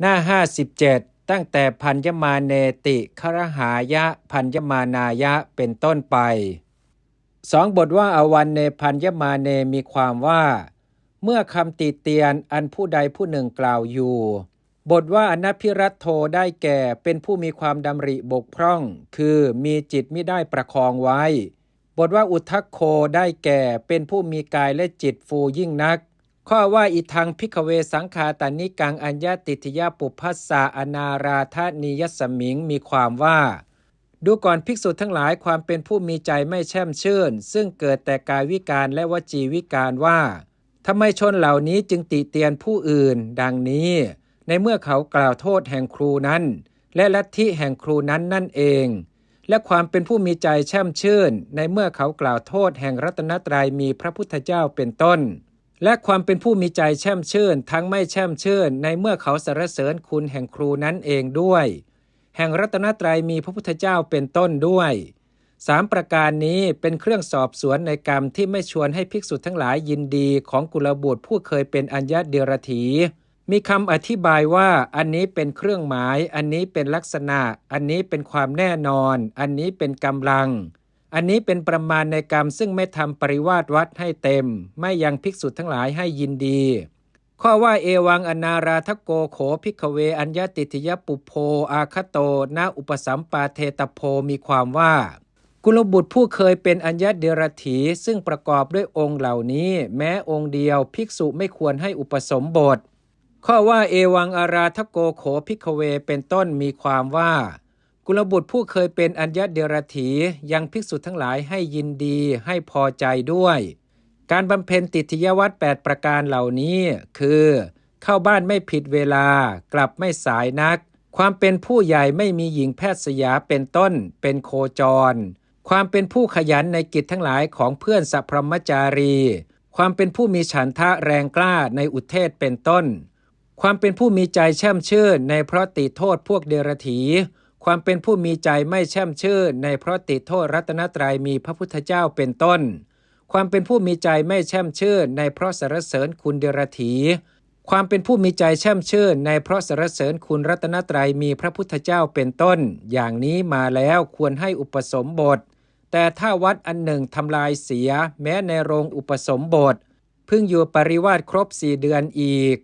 หน้า 57 ตั้งแต่พัญญมาเนติครหายะพัญญมานายะเป็นต้นไปสองบทว่าอาวันเนพัญญมาเนมีความว่า เมื่อคำติเตียนอันผู้ใดผู้หนึ่งกล่าวอยู่ บทว่าอนัพิรัตโทได้แก่เป็นผู้มีความดำริบกพร่อง คือมีจิตไม่ได้ประคองไว้ บทว่าอุทักโคได้แก่เป็นผู้มีกายและจิตฟูยิ่งนัก ข้อว่าอิทังพิกเวสังคาตานิกังอัญญาติทิยาปุพัสสะอนาราธานิยสมิงมีความว่า ดูก่อนภิกษุทั้งหลายความเป็นผู้มีใจไม่แช่มชื่น ซึ่งเกิดแต่กายวิการและวจีวิการว่าทำไมชนเหล่านี้จึงติเตียนผู้อื่น ดังนี้ ในเมื่อเขากล่าวโทษแห่งครูนั้น และลัทธิแห่งครูนั้นนั่นเอง และความเป็นผู้มีใจแช่มชื่น ในเมื่อเขากล่าวโทษแห่งรัตนตรัยมีพระพุทธเจ้าเป็นต้น และความเป็นผู้มีใจแช่มชื่น ทั้งไม่แช่มชื่น ในเมื่อเขาสรรเสริญคุณแห่งครูนั้นเองด้วย แห่งรัตนตรัยมีพระพุทธเจ้าเป็นต้นด้วยสามประการนี้เป็นเครื่องสอบสวนในกรรมที่ไม่ชวนให้ภิกษุทั้งหลายยินดีของกุลบุตรผู้เคยเป็นอัญญาเดรถี มีคำอธิบายว่าอันนี้เป็นเครื่องหมาย อันนี้เป็นลักษณะ อันนี้เป็นความแน่นอน อันนี้เป็นกำลัง อันนี้เป็นประมาณในกรรมซึ่งไม่ทำปริวาสวัดให้เต็ม ไม่ยังภิกษุทั้งหลายให้ยินดี ข้อว่าเอวังอนาราทโกโขพิกเว อัญญติทิยปุโพอาคโตนาอุปสัมปาเทตโพมีความว่า กุลบุตรผู้เคยเป็นอัญญาเดรถีซึ่งประกอบด้วยองค์เหล่านี้ แม้องค์เดียวภิกษุไม่ควรให้อุปสมบท ข้อว่าเอวังอาราทโกโขพิกเวเป็นต้นมีความว่า กุลบุตรผู้เคยเป็นอัญญาเดรถียังภิกษุทั้งหลายให้ยินดีให้พอใจด้วย การบำเพ็ญติทยวัตร8ประการเหล่านี้ คือ เข้าบ้านไม่ผิดเวลากลับไม่สายนัก ความเป็นผู้ใหญ่ไม่มีหญิงแพทย์สยาเป็นต้น เป็นโคจร ความเป็นผู้ขยันในกิจทั้งหลายของเพื่อนสัพพรหมจารี ความเป็นผู้มีฉันทะแรงกล้าในอุเทศเป็นต้น ความเป็นผู้มีใจแช่มชื่นในเพราะติโทษพวกเดรถี ความเป็นผู้มีใจไม่แช่มชื่นในเพราะติโทษรัตนตรัยมีพระพุทธเจ้าเป็นต้น ความเป็นผู้มีใจไม่แช่มชื่นในเพราะสรรเสริญคุณเดรถีความเป็นผู้มีใจแช่มชื่นในเพราะสรรเสริญคุณรัตนตรัยมีพระพุทธเจ้าเป็นต้น อย่างนี้มาแล้วควรให้อุปสมบท แต่ถ้าวัดอันหนึ่งทำลายเสีย แม้ในโรงอุปสมบทเพิ่งอยู่ปริวาสครบสี่เดือนอีก